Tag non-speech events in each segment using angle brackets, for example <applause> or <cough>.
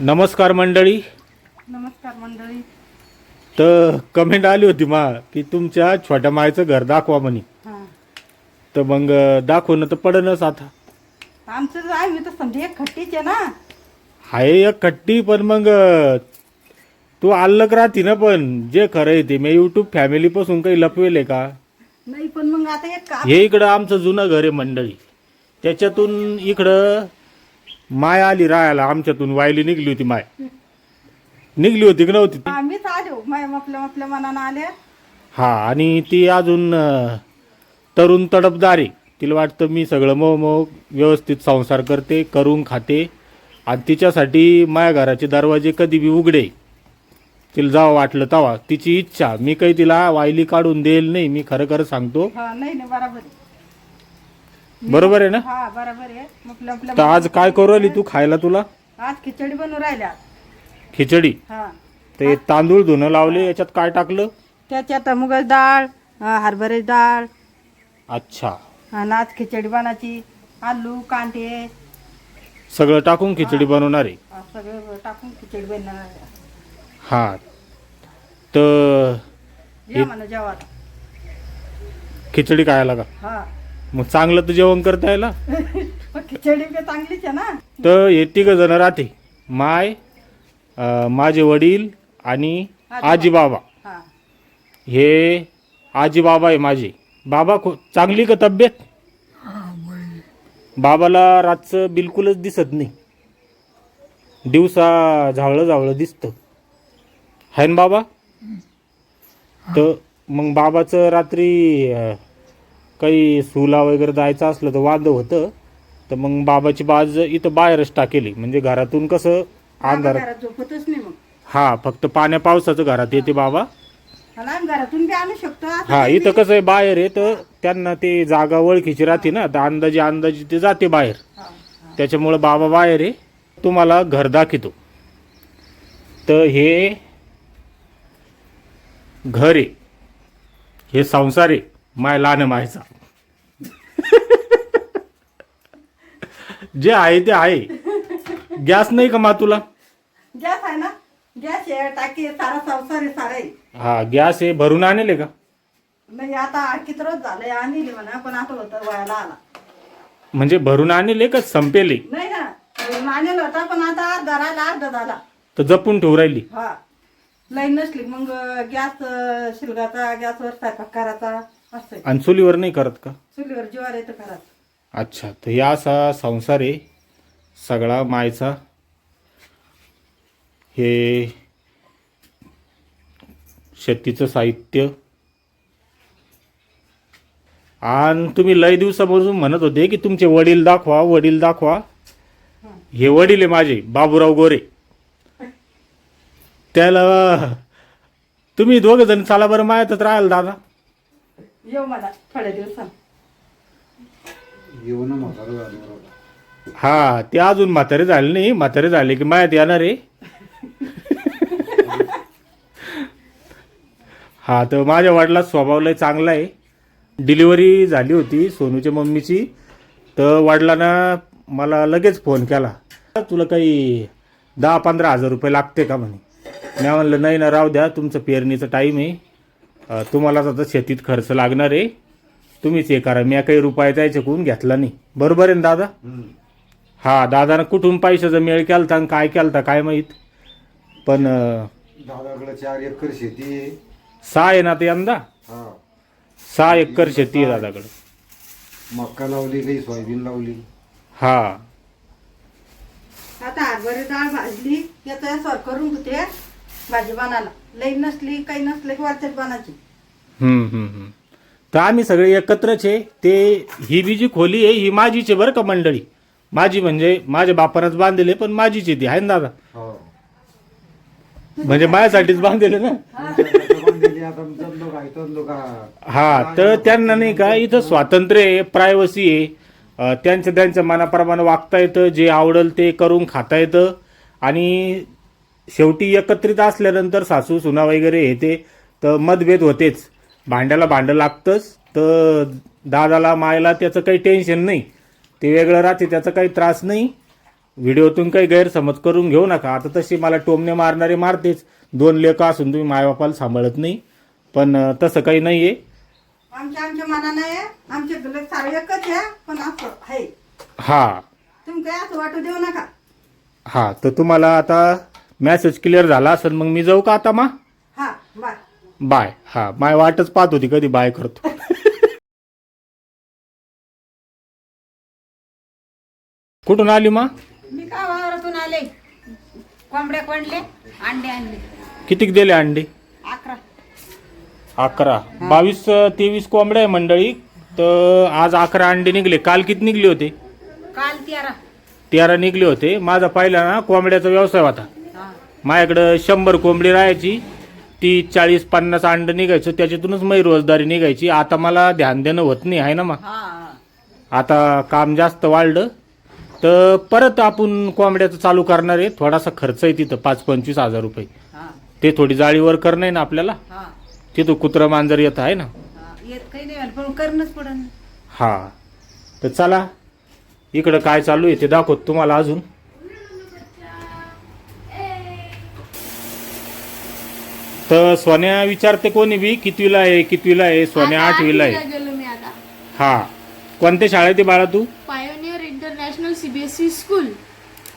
नमस्कार मंडळी. नमस्कार मंडळी. तर कमेंट आली होती मा की तुमच्या छोट्या मायचं घर दाखवा म्हणे. हां. तर मग दाखवणं तर पडनच आता. आमचं तर आहे मी तर समजा एक खट्टीच आहे ना. आहे एक खट्टी पण मग तू आल्लक राहती ना पण. जे खरं आहे ते. मी युट्यूब फॅमिलीपासून काही लपवेले का? नाही पण मग आता एक हे इकडं आमचं जुनं घर आहे मंडळी. त्याच्यातून इकडं माय आली राहायला आमच्यातून वायली निघली होती माय. निघली होती की नव्हती ती? आम्हीच आलो माय आपल्या आपल्या मनानं आले हा आणि ती अजून अं, तरुण तडपदार. तिला वाटतं मी सगळं मो मो व्यवस्थित संसार करते करून खाते. आणि तिच्यासाठी माझ्या घराचे दरवाजे कधी बी उघडे. तिला जावं वाटलं तवा तिची इच्छा मी काही तिला वायली काढून देईल नाही मी खरं खरं सांगतो. हा नाही नाही बरोबर आहे. बरोबर आहे ना? हा बरोबर आहे. तर आज काय करू राहिली तू खायला तुला? आज खिचडी बनवून राहिल्या खिचडी? हा. ते तांदूळ धुणं लावले याच्यात काय टाकलं? त्याच्यात मुगाची डाळ हा, हरभऱ्याची डाळ. अच्छा. आणि आज खिचडी बनायची. आलू कांदे. सगळं टाकून खिचडी बनवणार आहे? हा, सगळं टाकून खिचडी आहे. हा. तर या म्हणा जेवायला खिचडी खायला का हा. मग चांगलं तर जेवण करता यायला. खिचडी बी चांगलीच आहे ना. तर हे तिघ जण राहते. माय अं, माझे वडील आणि आजी बाबा. हा. हे आजी बाबा आहे माझे. बाबा खू चांगली का तब्येत? बाबाला रातचं बिलकुलच दिसत नाही. दिवसा झावळं झावळं दिसतं. ना बाबा? तर मग बाबाचं रात्री अं, काही सुला वगैरे जायचं असलं तर वाद होतं. तर मग बाबाची बाज इथं बाहेरच टाकेली. म्हणजे घरातून कसं अंधार बाबा घरात झोपतच नाही मग. हा फक्त पाण्या पावसाचं घरात येते बाबा. घरातून बी आणू शकतो. असं हा काही इथं कसं आहे बाहेर आहे तर त्यांना ते जागा ओळखीची राहते ना. तर अंदाजे अंदाजे ते जाते बाहेर. नाही. हा, त्याच्यामुळं बाबा बाहेर आहे. तुम्हाला घर दाखवतो. तर हे घर आहे. हे संसार आहे. माय लहान मायचा. जे आहे ते आहे. गॅस नाही का मा तुला? गॅस आहे ना? गॅस आहे टाकी आहे, सारा संसार आहे सारा आहे. हा गॅस आहे भरून आणले का? नाही आता किती रोज झालंय आणली म्हणा पण आता होतं वयाला आला. म्हणजे भरून आणले का संपेले? नाही ना आणलेला होता पण आता अर्धा राहिला अर्धा झाला. तर जपून ठेवू राहिली. हा. लाईन नसली मग गॅस शिलगाचा गॅसवर स्वयंपाक करायचा असं आहे. आणि चुलीवर नाही करत का? चुलीवर जीवार येतं करायचं अच्छा तर या असा संसार आहे सगळा मायचा. हे शेतीचं साहित्य. आणि तुम्ही लय दिवसापासून म्हणत होते की तुमचे वडील दाखवा वडील दाखवा. हे वडील आहे माझे बाबूराव गोरे. त्याला तुम्ही दोघ जण चाला बरं मायातच राहाल दादा. येऊ मला थोड्या दिवसात. येऊ ना झालं बरोबर. हा ते अजून म्हातारे झाले नाही. म्हातारे झाले की मायात येणार आहे. हा तर माझ्या वडिला स्वभाव लय चांगला आहे. डिलिव्हरी झाली होती सोनूच्या मम्मीची. तर वडिलांना मला लगेच फोन केला. तुला काही दहा पंधरा हजार रुपये लागते का म्हणे? मी म्हणलं नाही ना राहू द्या. तुमचं पेरणीचं टाईम आहे. अं, तुम्हालाच आता शेतीत खर्च लागणार आहे. तुम्हीच हे करा. मी काही रुपये त्याच्याकडून घेतला नाही. बरोबर आहे ना दादा. हा दादानं कुठून पैशाचा मेळ केलता आणि काय केलता काय माहीत? पण अं, दादाकडे चार एकर शेती आहे. सहा आहे ना ते यंदा? हा. सहा एकर शेती आहे दादाकडं. मक्का लावली काही सोयाबीन लावली. हा. आता हरभरे डाळ भाजली याचा सर करून होते. भाजी बनायला लाईन नसली काही नसलं की वरच्यात बनायची हम्म, हम्म, हम्म. तर आम्ही सगळे एकत्रच आहे. ते ही बी जी खोली आहे ही माझीच बरं का मंडळी. माझी म्हणजे माझ्या बापानंच बांधलेली पण माझीच ती आहे ना दादा? हो. म्हणजे माझ्यासाठीच बांधलेले ना? हा तर त्यांना नाही का इथं स्वातंत्र्य आहे प्रायव्हसी आहे. त्यांच्या त्यांच्या मनाप्रमाणे वागता येतं जे आवडेल ते करून खाता येतं. आणि शेवटी एकत्रित असल्यानंतर सासू सुना वगैरे हे ते तर मतभेद होतेच. भांड्याला भांडं लागतंच तर दादाला मायला त्याचं काही टेन्शन नाही. ते वेगळं राहते त्याचा काही त्रास नाही. व्हिडिओतून काही गैरसमज करून घेऊ नका. आता तशी मला टोमणे मारणारे मारतेच. दोन लेखं असून तुम्ही मायबापाला सांभाळत नाही. पण तसं काही नाही आहे आमच्या आमच्या मनानं आहे. आमचे तुला सारे एकच आहे पण असं आहे. हा. तुम्ही काय असं वाटू देऊ नका. हा तर तुम्हाला आता मॅसेज क्लिअर झाला असेल मग मी जाऊ का आता मा? हा बाय बाय. हा माय वाटच पाहत होती कधी बाय करतो. <laughs> कुठून आली मा? मी का वावरातून आले? कोंबड्या कोंडले अंडे आणले. कितीक दिले अंडी? अकरा. अकरा. बावीस तेवीस कोंबड्या आहे मंडळी. तर आज अकरा अंडे निघले. काल किती निघले होते? काल तेरा. तेरा निघले होते. माझा पहिला ना कोंबड्याचा व्यवसाय होता. हा. माझ्याकडं शंभर कोंबडी राहायची. ती चाळीस पन्नास अंड निघायचं त्याच्यातूनच माझी रोजदारी निघायची. आता मला ध्यान देणं होत नाही आहे ना मग आता काम जास्त वाढलं तर परत आपण कोंबड्याचं चालू करणार आहे. थोडासा खर्च आहे तिथं पाच पंचवीस हजार रुपये. ते थोडी जाळीवर करणं आहे ना आपल्याला? तिथं कुत्रं मांजर येत आहे ना? हा. तर चला इकडं काय चालू आहे ते दाखवत तुम्हाला अजून. तर सोन्या विचारते कोणी बी कितवीला आहे कितवीला आहे सोन्या आठवीला आहे. गेलो मी आता. हा. कोणत्या शाळेत आहे बाळा तू? पायोनियर इंटरनॅशनल सीबीएसई स्कूल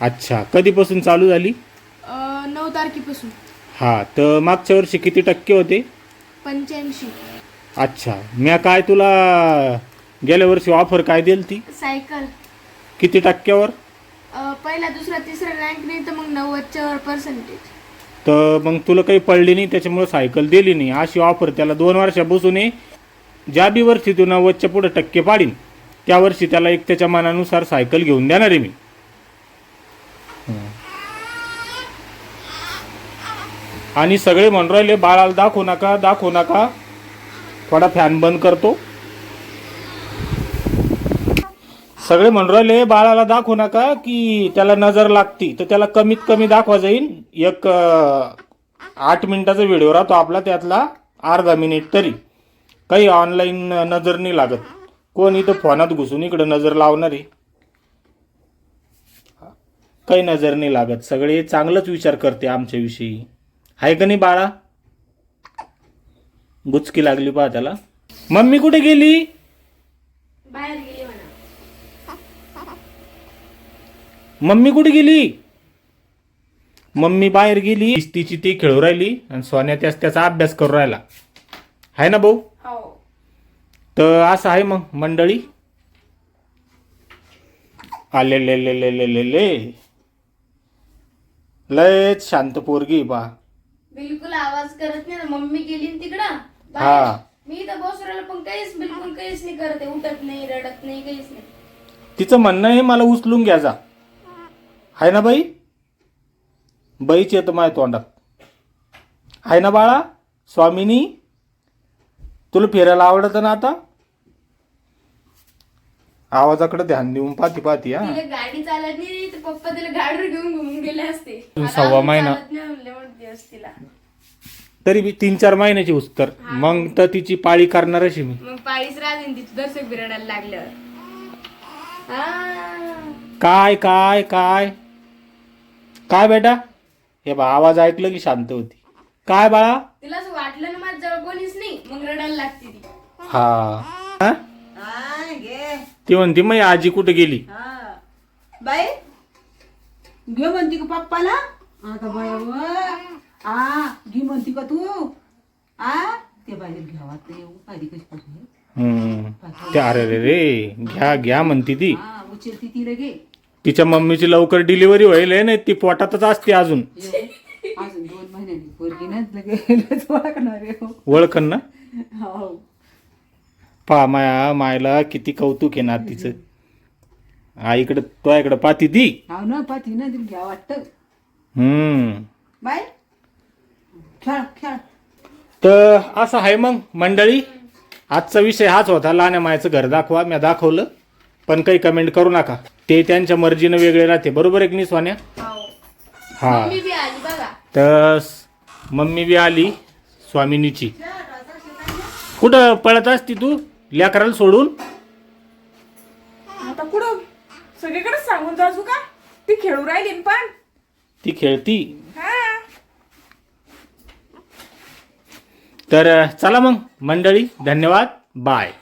अच्छा. कधीपासून चालू झाली? अं, नऊ तारखेपासून. हा. तर मागच्या वर्षी किती टक्के होते? पंच्याऐंशी. अच्छा. म्या काय तुला गेल्या वर्षी ऑफर काय दिली ती? सायकल किती टक्क्यावर? अं, पहिला दुसरा तिसरा रँक नाही तर मग नव्वदच्या वर पर्सेंटेज तर मग तुला काही पडली नाही त्याच्यामुळे सायकल दिली नाही. अशी ऑफर त्याला दोन वर्षापासून आहे ज्या बी वर्षी तू नव्वदच्या पुढे टक्के पाडीन त्या वर्षी त्याला एक त्याच्या मनानुसार सायकल घेऊन देणार आहे मी. आणि सगळे म्हणून राहिले बाळाला दाखवू नका दाखवू नका. थोडा फॅन बंद करतो. सगळे म्हणून राहिले बाळाला दाखवू नका की त्याला नजर लागती. तर त्याला कमीत कमी दाखवा जाईल एक आठ मिनिटाचा व्हिडिओ राहतो आपला त्यातला अर्धा मिनिट तरी. काही ऑनलाईन नजर नाही लागत. कोण इथं फोनात घुसून इकडं नजर लावणार? आहे काही नजर नाही लागत. सगळे चांगलंच विचार करते आमच्याविषयी. आहे का नाही बाळा? गुचकी लागली पहा त्याला. मम्मी कुठे गेली? बाहेर गेली म्हणा मम्मी कुठे गेली? मम्मी बाहेर गेली. तिची ती खेळू राहिली आणि सोन्या त्याच त्याचा अभ्यास करू राहिला. आहे ना भाऊ? हो. तर असं आहे मग मंडळी. आले ले ले ले ले ले ले. लयच शांत पोरगी बा. बिलकुल आवाज करत नाही ना. मम्मी गेली तिकडं. हा. मी इथं बसू राहिलो पण काहीच बिलकुल काहीच नाही करत. उठत नाही रडत नाही काहीच नाही. तिचं म्हणणं आहे मला उचलून घ्या जा. आहे ना बाई? बाईच येतं माझ्या तोंडात. आहे ना बाळा स्वामिनी? तुला फिरायला आवडतं ना आता? आवाजाकडे ध्यान देऊन पाहती पाहती हा. तिला गाडी चालत नाही तर पप्पा तिला गाडीवर घेऊन घुमून गेले असते. तू सव्वा महिना. चालत नाही म्हणले म्हणते असं तिला. तरी बी तीन चार महिन्याची उस्तर मग तर तिची पाळी करणार अशी मी. मग पाळीच राहते ना तिची दर्शक बिरडायला लागल्यावर. हा. काय काय काय? काय बेटा? हे बा आवाज ऐकलं की शांत होती. काय बाळा? वाटलं ना माझ्या जवळ कोणीच नाही मग रडायला लागते ती. हा. हा? हा घे ती म्हणती मग आजी कुठे गेली? हा. बाई घे म्हणती का पप्पाला? आता बाय आ घे म्हणती का तू? आ ते बाहेर घ्यावा ते येऊ आधी कशी पाहिजे हम्म. ते अरे रे रे घ्या घ्या म्हणती ती. हा उचलती तिला घे तिच्या मम्मीची लवकर डिलिव्हरी होईल नाही ती पोटातच असते अजून. <laughs> अजून दोन महिन्यांनी. पोरगी ना लगेच ओळखणार आहे. ओळखन ना? हो. पा माया मायला किती कौतुक आहे ना तिचं आईकडं तो इकडं पाती ती हो ना पाठी ना तिला घ्या वाटतं. हम्म. बाय. खेळ खेळ. तर असं आहे मग मंडळी. आजचा विषय हाच होता. लहान्या मायाचं घर दाखवा मी दाखवलं. पण काही कमेंट करू नका. ते त्यांच्या मर्जीनं वेगळे राहते. बरोबर आहे की नाही सोन्या? हो हा. मम्मी बी आली बघा. तर मम्मी बी आली स्वामिनीची. कुठं पळत असती तू? लेकराला सोडून? आता कुठं? सगळीकडे सांगून जाजू का? ती खेळू राहिली पण. ती खेळती. हा. तर चला मग मंडळी धन्यवाद. बाय